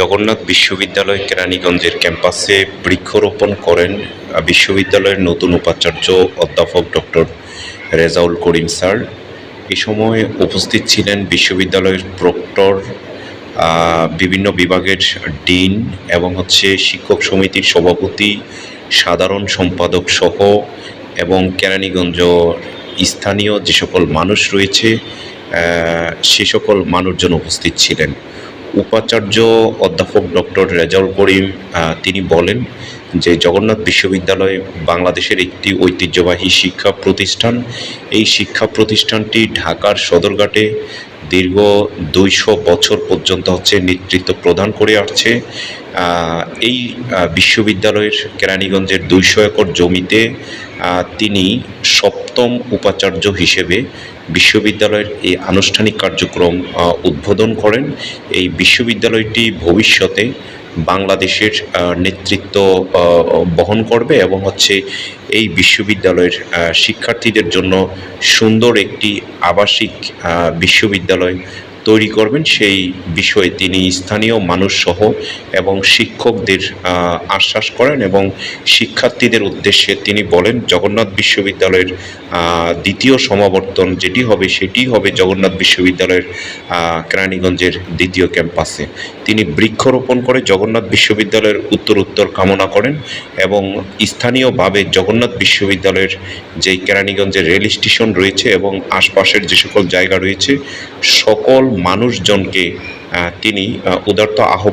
জগন্নাথ বিশ্ববিদ্যালয় কেরানীগঞ্জের ক্যাম্পাসে বৃক্ষরোপণ করেন বিশ্ববিদ্যালয়ের নতুন উপাচার্য অধ্যাপক ডক্টর রেজাউল করিম স্যার। এ সময় উপস্থিত ছিলেন বিশ্ববিদ্যালয়ের প্রক্টর বিভিন্ন বিভাগের ডিন এবং হচ্ছে শিক্ষক সমিতির সভাপতি, সাধারণ সম্পাদক সহ এবং কেরানীগঞ্জ স্থানীয় যে সকল মানুষ রয়েছে সে সকল মানুষজন উপস্থিত ছিলেন। উপাচার্য অধ্যাপক ডক্টর রেজাউল করিম তিনি বলেন যে জগন্নাথ বিশ্ববিদ্যালয় বাংলাদেশের একটি ঐতিহ্যবাহী শিক্ষা প্রতিষ্ঠান। এই শিক্ষা প্রতিষ্ঠানটি ঢাকার সদরঘাটে দীর্ঘ দুইশো বছর পর্যন্ত হচ্ছে নেতৃত্ব প্রদান করে আসছে। এই বিশ্ববিদ্যালয়ের কেরানীগঞ্জের দুইশো একর জমিতে তিনি তিনি সপ্তম উপাচার্য হিসেবে বিশ্ববিদ্যালয়ের এই আনুষ্ঠানিক কার্যক্রম উদ্বোধন করেন। এই বিশ্ববিদ্যালয়টি ভবিষ্যতে বাংলাদেশের নেতৃত্ব বহন করবে এবং হচ্ছে এই বিশ্ববিদ্যালয়ের শিক্ষার্থীদের জন্য সুন্দর একটি আবাসিক বিশ্ববিদ্যালয় তৈরি করবেন, সেই বিষয়ে তিনি স্থানীয় মানুষ সহ এবং শিক্ষকদের আশ্বাস করেন এবং শিক্ষার্থীদের উদ্দেশ্যে তিনি বলেন, জগন্নাথ বিশ্ববিদ্যালয়ের দ্বিতীয় সমাবর্তন যেটি হবে সেটি হবে জগন্নাথ বিশ্ববিদ্যালয়ের কেরানীগঞ্জের দ্বিতীয় ক্যাম্পাসে। তিনি বৃক্ষরোপণ করে জগন্নাথ বিশ্ববিদ্যালয়ের উত্তর উত্তর কামনা করেন এবং স্থানীয়ভাবে জগন্নাথ বিশ্ববিদ্যালয়ের যে কেরানীগঞ্জের রেল স্টেশন রয়েছে এবং আশপাশের যে সকল জায়গা রয়েছে, সকল মানুষজনকে তিনি আহ, উদারত আহ্বান